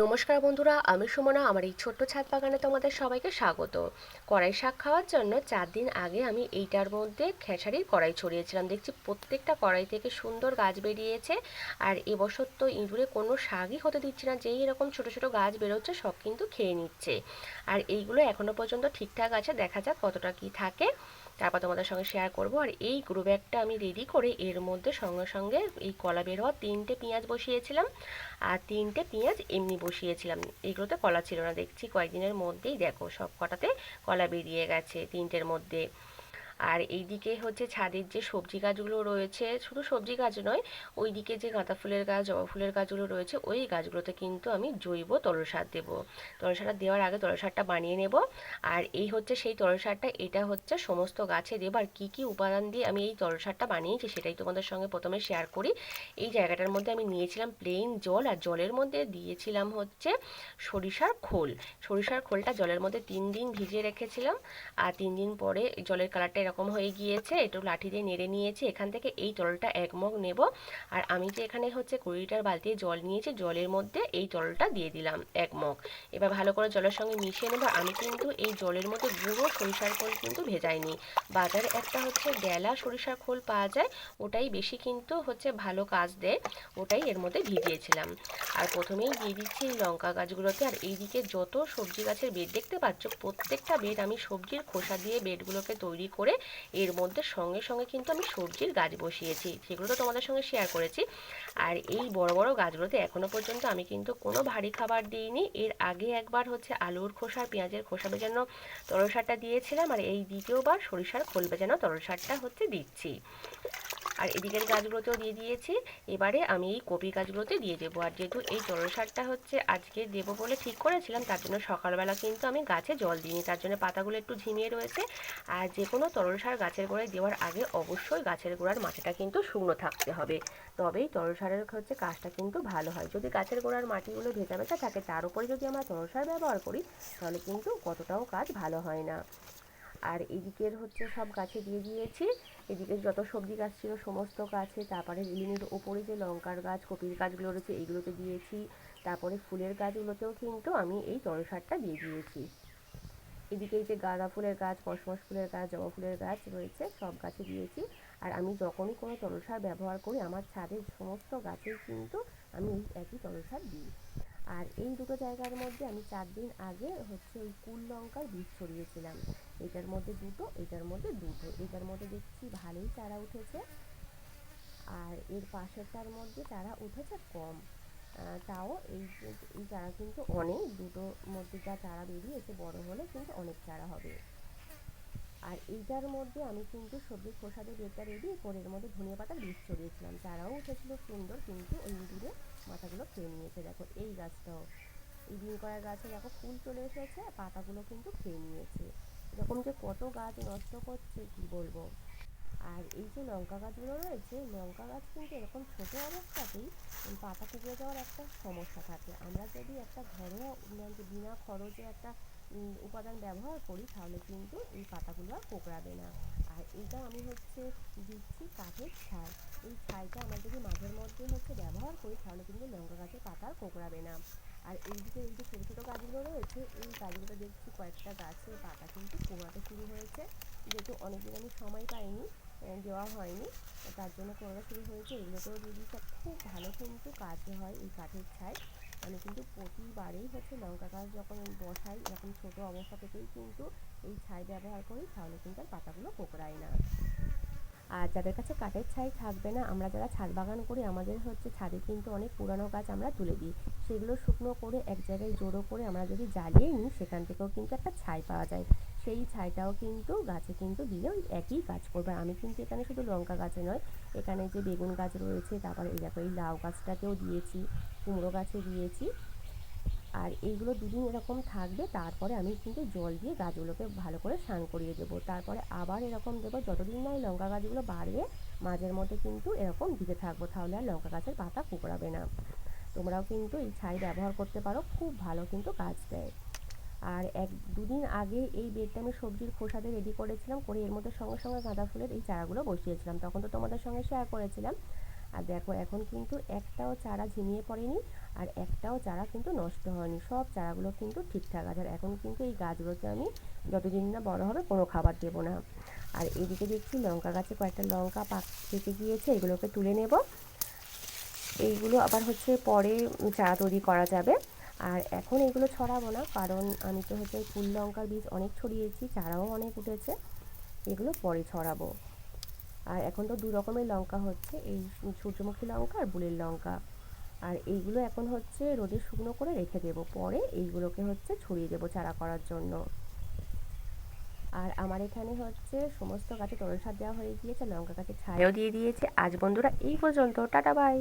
নমস্কার বন্ধুরা, আমি সুমনা। আমার এই ছোট্ট ছাদ বাগানে তোমাদের সবাইকে স্বাগত। কড়াই শাক খাওয়ার জন্য চার দিন আগে আমি এইটার মধ্যে খেসারির কড়াই ছড়িয়েছিলাম। দেখছি প্রত্যেকটা কড়াই থেকে সুন্দর গাছ বেরিয়েছে আর এবছর তো ইঁদুরে কোনো শাকই হতে দিচ্ছে না। যেই এরকম ছোট ছোট গাছ বেরোচ্ছে, সব কিন্তু খেয়ে নিচ্ছে। আর এইগুলো এখনও পর্যন্ত ঠিকঠাক আছে, দেখা যাক কতটা কি থাকে। তারপর তোমাদের সঙ্গে শেয়ার করব। আর এই গ্রো ব্যাগটা আমি রেডি করে এর মধ্যে সঙ্গে সঙ্গে এই কলা বের হওয়া তিনটে পেঁয়াজ বসিয়েছিলাম। আর তিনটে পেঁয়াজ এমনি বসিয়েছিলাম। এইগুলোতে কলা ছিল না। দেখছি কয়েকদিনের মধ্যেই দেখো সব কটাতে কলা বেরিয়ে গেছে তিনটের মধ্যে। আর এইদিকে হচ্ছে ছাদের যে সবজি গাছগুলো রয়েছে, শুধু সবজি গাছ নয়, ওইদিকে যে গাঁদা ফুলের গাছ, জবা ফুলের গাছগুলো রয়েছে, ওই গাছগুলোতে কিন্তু আমি জৈব তরল সার দেবো। তরল দেওয়ার আগে তরল সারটা বানিয়ে নেব। আর এই হচ্ছে সেই তরল সারটা, এটা হচ্ছে সমস্ত গাছে দেবো। আর কী কী উপাদান দিয়ে আমি এই তরল সারটা বানিয়েছি সেটাই তোমাদের সঙ্গে প্রথমে শেয়ার করি। এই জায়গাটার মধ্যে আমি নিয়েছিলাম প্লেন জল, আর জলের মধ্যে দিয়েছিলাম হচ্ছে সরিষার খোল। সরিষার খোলটা জলের মধ্যে তিন দিন ভিজিয়ে রেখেছিলাম। আর তিন দিন পরে জলের কালারটা এরকম হয়ে গিয়েছে, একটু লাঠি দিয়ে নেড়ে নিয়েছি, এখান থেকে এই তরলটা এক মগ নেব। আর আমি যে এখানে হচ্ছে কুড়ি লিটার বালতি জল নিয়েছি, জলের মধ্যে এই তরলটা দিয়ে দিলাম এক মগ। এবার ভালো করে জলের সঙ্গে মিশিয়ে নেব। আমি কিন্তু এই জলের মধ্যে গুঁড়ো সরিষার খোল কিন্তু ভেজাইনি। বাজারে একটা হচ্ছে ডেলা সরিষার খোল পাওয়া যায়, ওটাই বেশি কিন্তু হচ্ছে ভালো কাজ দেয়, ওটাই এর মধ্যে ভিজিয়েছিলাম। আর প্রথমেই দিয়ে দিচ্ছি এই লঙ্কা গাছগুলোতে। আর এইদিকে যত সবজি গাছের বেড দেখতে পাচ্ছ, প্রত্যেকটা বেড আমি সবজির খোসা দিয়ে বেডগুলোকে তৈরি করে এর মধ্যে সঙ্গে সঙ্গে কিন্তু আমি সবজির গাছ বসিয়েছি, সেগুলো তো তোমাদের সঙ্গে শেয়ার করেছি। আর এই বড় বড় গাছগুলোতে এখনও পর্যন্ত আমি কিন্তু কোনো ভারী খাবার দিইনি। এর আগে একবার হচ্ছে আলুর খোসা, পেঁয়াজের খোসা বেজানো তরল সারটা দিয়েছিলাম, আর এই দ্বিতীয়বার সরিষার খোল বেজানো তরল সারটা হচ্ছে দিচ্ছি। আর এদিকের গাছগুলোতেও দিয়ে দিয়েছি। এবারে আমি এই কপি গাছগুলোতে দিয়ে দেবো। আর যেহেতু এই তরল সারটা হচ্ছে আজকে দেবো বলে ঠিক করেছিলাম, তার জন্য সকালবেলা কিন্তু আমি গাছে জল দিইনি। তার জন্য পাতাগুলো একটু ঝিমিয়ে রয়েছে। আর যে কোনো তরল সার গাছের গোড়ায় দেওয়ার আগে অবশ্যই গাছের গোড়ার মাটিটা কিন্তু শুকনো থাকতে হবে। তবেই তরল সারের হচ্ছে কাজটা কিন্তু ভালো হয়। যদি গাছের গোড়ার মাটিগুলো ভেজা ভেজা থাকে, তার উপরে যদি আমরা তরল সার ব্যবহার করি, তাহলে কিন্তু কতটাও কাজ ভালো হয় না। আর এদিকের হচ্ছে সব গাছে দিয়ে দিয়েছি। এদিকে যত সবজি গাছ ছিল সমস্ত গাছে, তারপরে রিলিনের ওপরে যে লঙ্কার গাছ, কপির গাছগুলো রয়েছে, এইগুলোতে দিয়েছি। তারপরে ফুলের গাছগুলোতেও কিন্তু আমি এই তরল দিয়ে দিয়েছি। এদিকে এই যে গাঁদা ফুলের গাছ কসমস ফুলের গাছ জবা ফুলের গাছ রয়েছে, সব গাছে দিয়েছি। আর আমি যখনই কোনো তরল সার ব্যবহার করি, আমার ছাদের সমস্ত গাছেই কিন্তু আমি এই একই তরল সার দিই। আর এই দুটো জায়গার মধ্যে আমি চার দিন আগে হচ্ছে ওই কুল লঙ্কার বীজ ছড়িয়েছিলাম। এটার মধ্যে দুটো, এটার মধ্যে দুটো। এটার মধ্যে দেখছি ভালোই চারা উঠেছে। আর এর পাশেরটার মধ্যে চারা উঠেছে কম। তাও এই এই চারা কিন্তু অনেক, দুটোর মধ্যে যা চারা বেরিয়েছে বড় হলে কিন্তু অনেক চারা হবে। আর এইটার মধ্যে আমি কিন্তু সবজির খোসা দিয়ে রেডি করে এর মধ্যে ধনিয়া পাতার বীজ ছড়িয়েছিলাম। চারাও উঠেছিল সুন্দর কিন্তু ওই মাথাগুলো খেয়ে নিয়েছে দেখো এই গাছটাও এই করার গাছে দেখো ফুল চলে এসেছে পাতাগুলো কিন্তু খেয়ে নিয়েছে এরকম যে কত গাছ নষ্ট করছে কি বলব আর এই যে লঙ্কা গাছগুলো রয়েছে লঙ্কা গাছ কিন্তু এরকম ছোটো অবস্থাতেই পাতা কুঁকড়ে যাওয়ার একটা সমস্যা থাকে আমরা যদি একটা ঘরোয়া মানে বিনা খরচে একটা উপাদান ব্যবহার করি, তাহলে কিন্তু এই পাতাগুলো আর কোঁকড়াবে না। আর এটা আমি হচ্ছে দিচ্ছি কাঠের ছাই। এই ছাইটা আমরা যদি মাঝের মধ্যে হচ্ছে ব্যবহার করি, তাহলে কিন্তু লঙ্কা গাছের পাতা আর কোঁকড়াবে না। আর এইদিকে এই যে ছোটো ছোটো গাছগুলো রয়েছে, এই গাছগুলো দেখছি কয়েকটা গাছের পাতা কিন্তু কোঁকড়াতে শুরু হয়েছে। যেহেতু অনেকদিন আমি সময় পাইনি দেওয়া হয়নি, তার জন্য কোঁকড়া শুরু হয়েছে। এগুলোতেও দিয়ে দিচ্ছি খুব ভালো কিন্তু কাজ হয় এই কাঠের ছাই। আমি কিন্তু প্রতিবারেই হচ্ছে লঙ্কা গাছ যখন আমি বসাই, এরকম ছোটো অবস্থা থেকেই কিন্তু এই ছাই ব্যবহার করি, তাহলে কিন্তু আর পাতাগুলো কোঁকড়ায় না। আর যাদের কাছে কাঠের ছাই থাকবে না, আমরা যারা ছাদ বাগান করি, আমাদের হচ্ছে ছাদে কিন্তু অনেক পুরানো গাছ আমরা তুলে দিই। সেগুলো শুকনো করে এক জায়গায় জড়ো করে আমরা যদি জ্বালিয়ে নিই, সেখান থেকেও কিন্তু একটা ছাই পাওয়া যায়। সেই ছাইটাও কিন্তু গাছে কিন্তু দিলে ওই একই কাজ করবে। আমি কিন্তু এখানে শুধু লঙ্কা গাছে নয়, এখানে যে বেগুন গাছ রয়েছে, তারপরে এই দেখো এই লাউ গাছটাকেও দিয়েছি, কুমড়ো গাছে দিয়েছি। আর এইগুলো দুদিন এরকম থাকবে, তারপরে আমি কিন্তু জল দিয়ে গাছগুলোকে ভালো করে স্নান করিয়ে দেবো। তারপরে আবার এরকম দেবো, যতদিন না লঙ্কা গাছগুলো বাড়বে, মাঝের মধ্যে কিন্তু এরকম দিতে থাকব। তাহলে আর লঙ্কা গাছের পাতা কুকড়াবে না। তোমরাও কিন্তু এই ছাই ব্যবহার করতে পারো, খুব ভালো কিন্তু কাজ দেয়। আর এক দুদিন আগে এই বেডটা আমি সবজির খোসাতে রেডি করেছিলাম, করে এর মধ্যে সঙ্গে সঙ্গে গাঁদা ফুলের এই চারাগুলো বসিয়েছিলাম। তখন তো তোমাদের সঙ্গে শেয়ার করেছিলাম। আর দেখো, এখন কিন্তু একটাও চারা ঝিমিয়ে পড়েনি। আর একটাও চারা কিন্তু নষ্ট হয়নি। সব চারাগুলো কিন্তু ঠিকঠাক আছে। আর এখন কিন্তু এই গাছগুলোতে আমি যতদিন না বড় হবে কোনো খাবার দেবো না। আর এদিকে দেখছি লঙ্কা গাছে কয়েকটা লঙ্কা পাক থেকে গিয়েছে, এগুলোকে তুলে নেব। এইগুলো আবার হচ্ছে পরে চারা তৈরি করা যাবে। আর এখন এগুলো ছড়াবো না, কারণ আমি তো হচ্ছে ফুল লঙ্কার বীজ অনেক ছড়িয়েছি, চারাও অনেক উঠেছে। এগুলো পরে ছড়াবো। আর এখন তো দু রকমের লঙ্কা হচ্ছে, এই সূর্যমুখী লঙ্কা আর বুলের লঙ্কা। আর এইগুলো এখন হচ্ছে রোদে শুকনো করে রেখে দেব। পরে এইগুলোকে হচ্ছে ছড়িয়ে দেবো চারা করার জন্য। আর আমার এখানে হচ্ছে সমস্ত গাছে তরল সার দেওয়া হয়ে গিয়েছে, লঙ্কা গাছে ছায়াও দিয়ে দিয়েছে। আজ বন্ধুরা এই পর্যন্ত, টাটা, বাই।